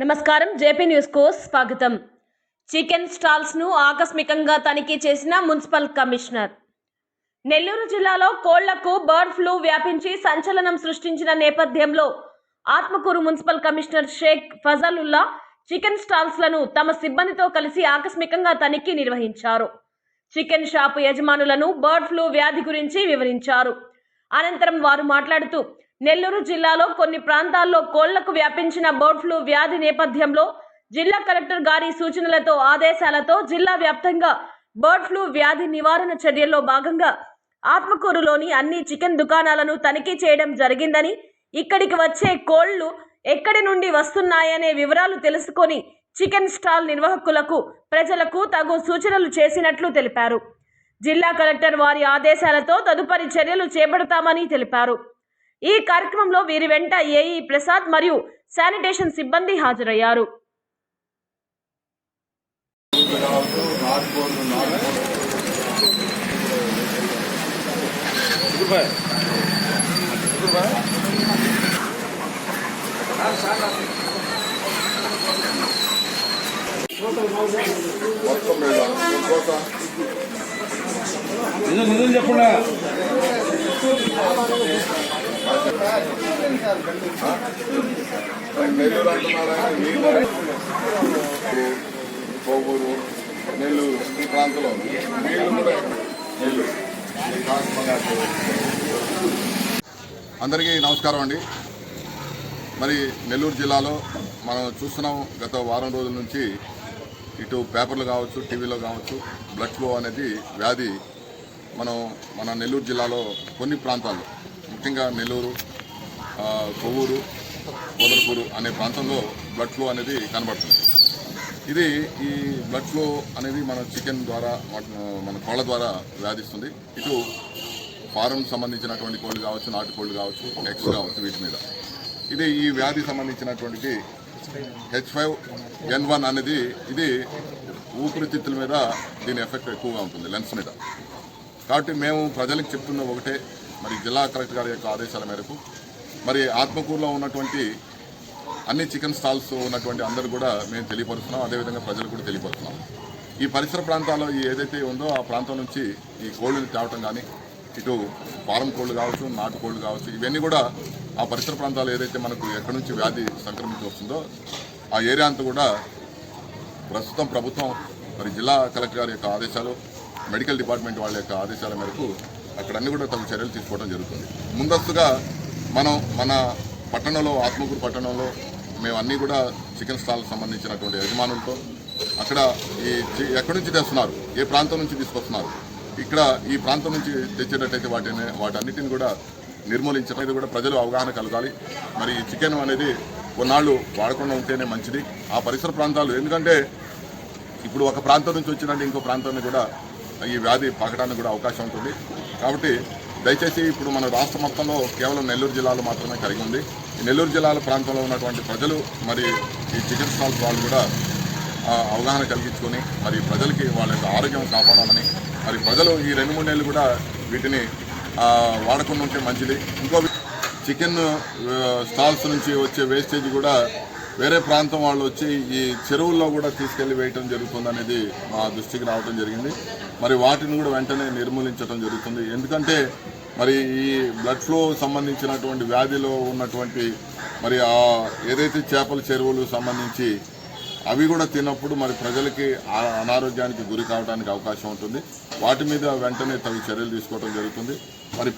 నమస్కారం. జేపీ న్యూస్కు స్వాగతం. చికెన్ స్టాల్స్ను ఆకస్మికంగా తనిఖీ చేసిన మున్సిపల్ కమిషనర్. నెల్లూరు జిల్లాలో కోళ్ళకు బర్డ్ ఫ్లూ వ్యాపించి సంచలనం సృష్టించిన నేపథ్యంలో Atmakur municipal commissioner Sheikh Fazlullah chicken స్టాల్స్లను తమ సిబ్బందితో కలిసి ఆకస్మికంగా తనిఖీ నిర్వహించారు. చికెన్ షాపు యజమానులను బర్డ్ ఫ్లూ వ్యాధి గురించి వివరించారు. అనంతరం వారు మాట్లాడుతూ నెల్లూరు జిల్లాలో కొన్ని ప్రాంతాల్లో కోళ్ళకు వ్యాపించిన బర్డ్ ఫ్లూ వ్యాధి నేపథ్యంలో జిల్లా కలెక్టర్ గారి సూచనలతో ఆదేశాలతో జిల్లా వ్యాప్తంగా బర్డ్ ఫ్లూ వ్యాధి నివారణ చర్యల్లో భాగంగా ఆత్మకూరులోని అన్ని చికెన్ దుకాణాలను తనిఖీ చేయడం జరిగిందని ఇక్కడికి వచ్చే కోళ్ళు ఎక్కడి నుండి వస్తున్నాయనే వివరాలు తెలుసుకొని చికెన్ స్టాల్ నిర్వాహకులకు ప్రజలకు తగు సూచనలు చేసినట్లు తెలిపారు. జిల్లా కలెక్టర్ వారి ఆదేశాలతో తదుపరి చర్యలు చేపడతామని తెలిపారు. ఈ కార్యక్రమంలో వీరి వెంట ఏఈ ప్రసాద్ మరియు శానిటేషన్ సిబ్బంది హాజరయ్యారు. నిజం నిజం చెప్పండి. నెల్లూరు అంటున్నారా నీళ్ళు కోవూరు నెల్లూరు ఈ ప్రాంతంలో నీళ్ళు కూడా నెల్లూరు అందరికీ నమస్కారం అండి. మరి నెల్లూరు జిల్లాలో మనం చూస్తున్నాం గత వారం రోజుల నుంచి ఇటు పేపర్లు కావచ్చు టీవీలో కావచ్చు బ్లడ్ ఫ్లో అనేది వ్యాధి మనం మన నెల్లూరు జిల్లాలో కొన్ని ప్రాంతాల్లో ముఖ్యంగా నెల్లూరు కొవ్వూరు కోదరపూరు అనే ప్రాంతంలో బ్లడ్ ఫ్లో అనేది కనబడుతుంది. ఇది ఈ బ్లడ్ ఫ్లో అనేది మన చికెన్ ద్వారా మన- మన కోళ్ళ ద్వారా వ్యాధిస్తుంది. ఇటు ఫారం సంబంధించినటువంటి కోళ్ళు కావచ్చు నాటు కోళ్ళు కావచ్చు ఎగ్స్ కావచ్చు వీటి మీద. ఇది ఈ వ్యాధి సంబంధించినటువంటిది హెచ్ ఫైవ్ ఎన్ వన్ అనేది ఇది ఊపిరితిత్తుల మీద దీని ఎఫెక్ట్ ఎక్కువగా ఉంటుంది లెన్స్ మీద. కాబట్టి మేము ప్రజలకు చెప్తున్న ఒకటే మరి జిల్లా కలెక్టర్ గారి యొక్క ఆదేశాల మేరకు మరి ఆత్మకూరులో ఉన్నటువంటి అన్ని చికెన్ స్టాల్స్ ఉన్నటువంటి అందరూ కూడా మేము తెలియపరుస్తున్నాం. అదేవిధంగా ప్రజలు కూడా తెలియపరుస్తున్నాం. ఈ పరిసర ప్రాంతాల్లో ఏదైతే ఉందో ఆ ప్రాంతం నుంచి ఈ కోళ్ళని తేవటం కానీ ఇటు ఫారం కోళ్ళు కావచ్చు నాటు కోళ్ళు కావచ్చు ఇవన్నీ కూడా ఆ పరిసర ప్రాంతాలు ఏదైతే మనకు ఎక్కడి నుంచి వ్యాధి సంక్రమించి వస్తుందో ఆ ఏరియా అంతా కూడా ప్రస్తుతం ప్రభుత్వం మరి జిల్లా కలెక్టర్ గారి యొక్క ఆదేశాలు మెడికల్ డిపార్ట్మెంట్ వాళ్ళ యొక్క ఆదేశాల మేరకు అక్కడ అన్ని కూడా తగు చర్యలు తీసుకోవడం జరుగుతుంది. ముందస్తుగా మనం మన పట్టణంలో ఆత్మకూరు పట్టణంలో మేము అన్నీ కూడా చికెన్ స్టాల్ సంబంధించినటువంటి యజమానులతో అక్కడ ఈ ఎక్కడి నుంచి తెస్తున్నారు? ఏ ప్రాంతం నుంచి తీసుకొస్తున్నారు? ఇక్కడ ఈ ప్రాంతం నుంచి తెచ్చేటట్టయితే వాటిని వాటన్నిటిని కూడా నిర్మూలించడం ఇది కూడా ప్రజలు అవగాహన కలగాలి. మరి ఈ చికెన్ అనేది కొన్నాళ్ళు వాడకుండా ఉంటేనే మంచిది. ఆ పరిసర ప్రాంతాలు ఎందుకంటే ఇప్పుడు ఒక ప్రాంతం నుంచి వచ్చినట్టు ఇంకో ప్రాంతాన్ని కూడా ఈ వ్యాధి పాకడానికి కూడా అవకాశం ఉంటుంది. కాబట్టి దయచేసి ఇప్పుడు మన రాష్ట్ర మొత్తంలో కేవలం నెల్లూరు జిల్లాలో మాత్రమే కలిగి ఉంది. ఈ నెల్లూరు జిల్లాల ప్రాంతంలో ఉన్నటువంటి ప్రజలు మరి ఈ చికెన్ స్టాల్స్ వాళ్ళు కూడా అవగాహన కలిగించుకొని మరి ప్రజలకి వాళ్ళ యొక్క ఆరోగ్యం కాపాడాలని మరి ప్రజలు ఈ రెండు మూడు నెలలు కూడా వీటిని వాడకుండా ఉంటే మంచిది. ఇంకో చికెన్ స్టాల్స్ నుంచి వచ్చే వేస్టేజ్ కూడా వేరే ప్రాంతం వాళ్ళు వచ్చి ఈ చెరువుల్లో కూడా తీసుకెళ్ళి వేయటం జరుగుతుంది అనేది మా దృష్టికి రావడం జరిగింది. మరి వాటిని కూడా వెంటనే నిర్మూలించడం జరుగుతుంది. ఎందుకంటే మరి ఈ బ్లడ్ ఫ్లో సంబంధించినటువంటి వ్యాధిలో ఉన్నటువంటి మరి ఆ ఏదైతే చేపల చెరువులు సంబంధించి అవి కూడా తిన్నప్పుడు మరి ప్రజలకి అనారోగ్యానికి గురి కావడానికి అవకాశం ఉంటుంది. వాటి మీద వెంటనే తగు చర్యలు తీసుకోవడం జరుగుతుంది. మరి